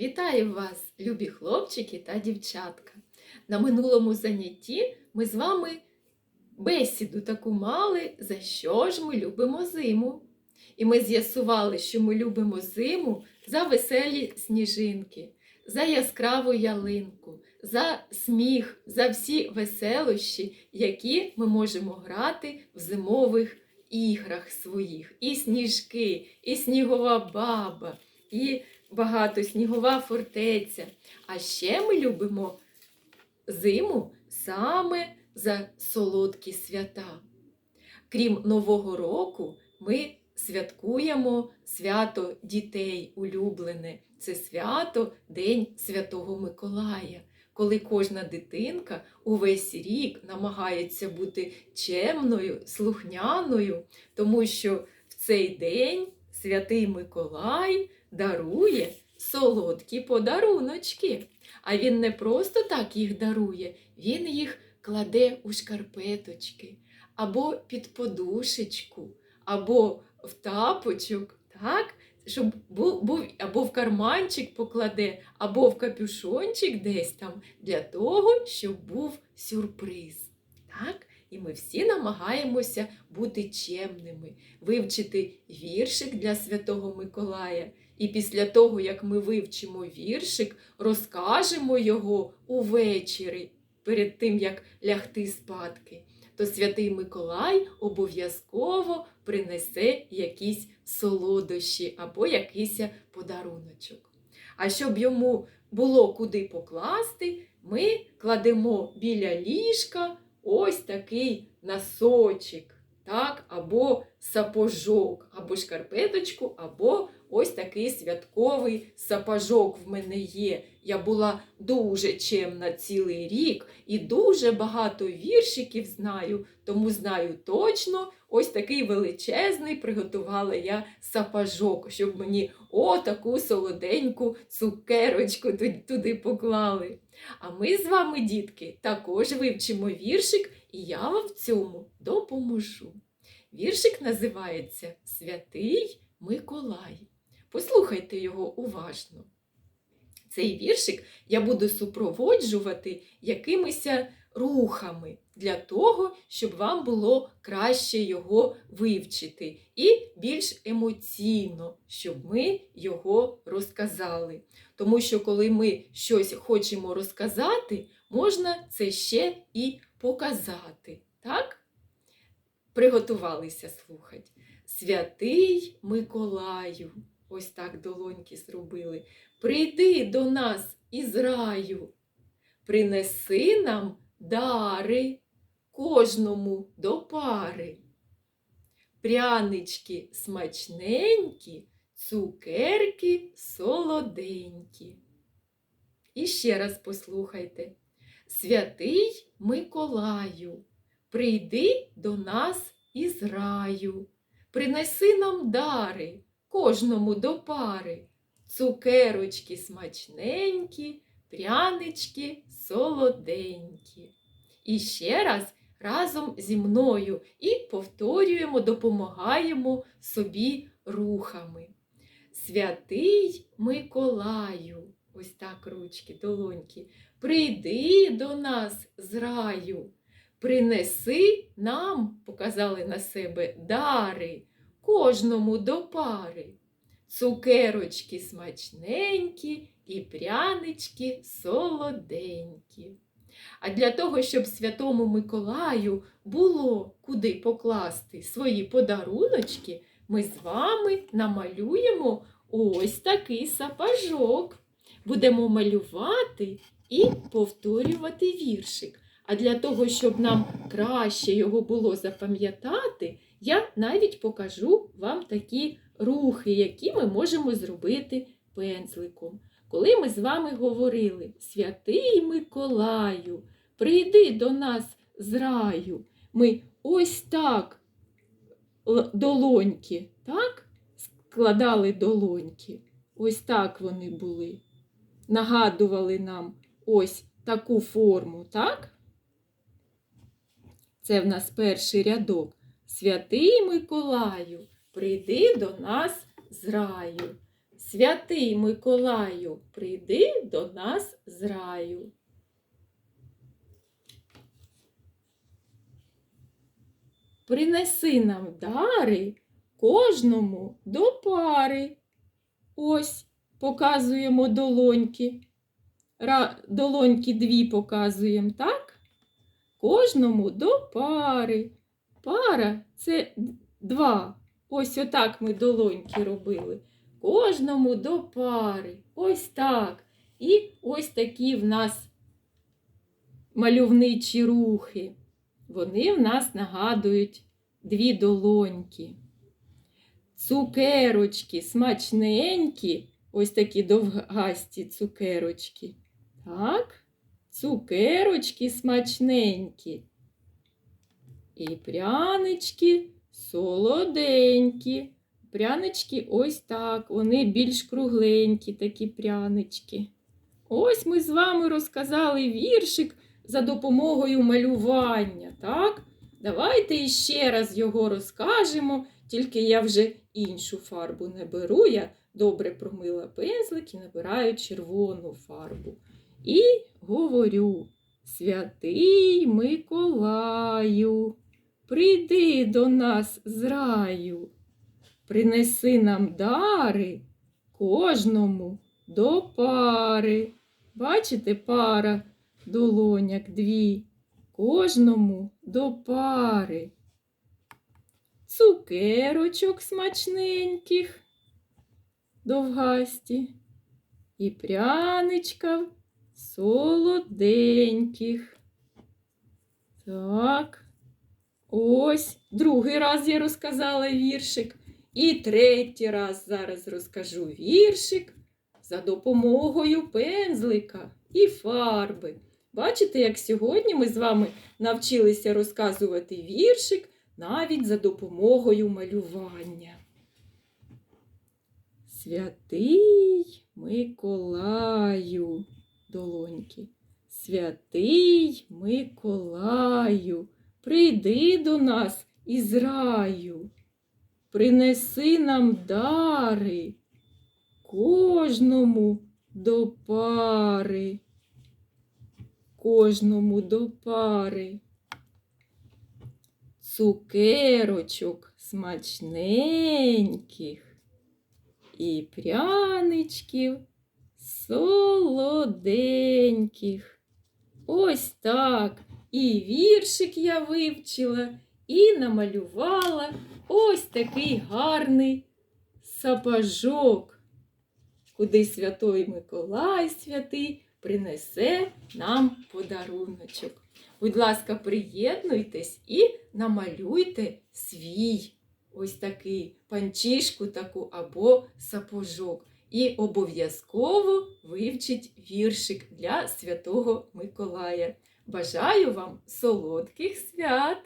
Вітаю вас, любі хлопчики та дівчатка. На минулому занятті ми з вами бесіду таку мали, за що ж ми любимо зиму. І ми з'ясували, що ми любимо зиму за веселі сніжинки, за яскраву ялинку, за сміх, за всі веселощі, які ми можемо грати в зимових іграх своїх. І сніжки, і снігова баба, і багато снігова фортеця. А ще ми любимо зиму саме за солодкі свята. Крім Нового року, ми святкуємо свято дітей улюблене. Це свято День Святого Миколая, коли кожна дитинка увесь рік намагається бути чемною, слухняною, тому що в цей день святий Миколай дарує солодкі подаруночки. А він не просто так їх дарує, він їх кладе у шкарпеточки, або під подушечку, або в тапочок, так? щоб був, був або в карманчик покладе, або в капюшончик десь там, для того, щоб був сюрприз. Так? І ми всі намагаємося бути чемними, вивчити віршик для Святого Миколая. І після того, як ми вивчимо віршик, розкажемо його увечері, перед тим, як лягти спадки, то святий Миколай обов'язково принесе якісь солодощі або якийсь подаруночок. А щоб йому було куди покласти, ми кладемо біля ліжка ось такий носочок, так, або сапожок, або шкарпеточку, або ось такий святковий сапожок в мене є. Я була дуже чемна цілий рік і дуже багато віршиків знаю, тому знаю точно, ось такий величезний приготувала я сапожок, щоб мені отаку солоденьку цукерочку туди поклали. А ми з вами, дітки, також вивчимо віршик, і я вам в цьому допоможу. Віршик називається Святий Миколай. Послухайте його уважно. Цей віршик я буду супроводжувати якимися рухами для того, щоб вам було краще його вивчити і більш емоційно, щоб ми його розказали. Тому що, коли ми щось хочемо розказати, можна це ще і показати. Так? Приготувалися слухати. Святий Миколаю, ось так долоньки зробили. Прийди до нас із раю, принеси нам дари кожному до пари. Прянички смачненькі, цукерки солоденькі. І ще раз послухайте. Святий Миколаю, прийди до нас із раю, принеси нам дари кожному до пари, цукерочки смачненькі, прянички солоденькі. І ще раз разом зі мною і повторюємо, допомагаємо собі рухами. Святий Миколаю, ось так ручки, долоньки, прийди до нас з раю, принеси нам, показали на себе, дари кожному до пари. Цукерочки смачненькі і прянички солоденькі. А для того, щоб святому Миколаю було куди покласти свої подаруночки, ми з вами намалюємо ось такий сапожок. Будемо малювати і повторювати віршик. А для того, щоб нам краще його було запам'ятати, я навіть покажу вам такі рухи, які ми можемо зробити пензликом. Коли ми з вами говорили Святий Миколаю, прийди до нас з раю, ми ось так долоньки, так? Складали долоньки. Ось так вони були. Нагадували нам ось таку форму, так? Це в нас перший рядок. Святий Миколаю, прийди до нас з раю. Святий Миколаю, прийди до нас з раю. Принеси нам дари кожному до пари. Ось показуємо долоньки. Ра- Долоньки дві показуємо, так? Кожному до пари. Пара це два. Ось отак ми долоньки робили. Кожному до пари. Ось так. І ось такі в нас мальовничі рухи. Вони в нас нагадують дві долоньки. Цукерочки смачненькі, ось такі довгасті цукерочки. Так, цукерочки смачненькі. І прянички солоденькі. Прянички ось так, вони більш кругленькі, такі прянички. Ось ми з вами розказали віршик за допомогою малювання, так? Давайте іще раз його розкажемо, тільки я вже іншу фарбу не беру. Я добре промила пензлик і набираю червону фарбу. І говорю: Святий Миколаю, прийди до нас з раю, принеси нам дари кожному до пари. Бачите, пара долоняк дві, кожному до пари. Цукерочок смачненьких, довгасті, і пряничка солоденьких. Так, ось другий раз я розказала віршик. І третій раз зараз розкажу віршик за допомогою пензлика і фарби. Бачите, як сьогодні ми з вами навчилися розказувати віршик навіть за допомогою малювання. Святий Миколаю, долоньки, святий Миколаю, прийди до нас із раю, принеси нам дари кожному до пари, кожному до пари. Цукерочок смачненьких і пряничків солоденьких. Ось так. І віршик я вивчила, і намалювала ось такий гарний сапожок, куди святой Миколай святий принесе нам подаруночок. Будь ласка, приєднуйтесь і намалюйте свій ось такий панчішку таку або сапожок. І обов'язково вивчіть віршик для Святого Миколая. Бажаю вам солодких свят!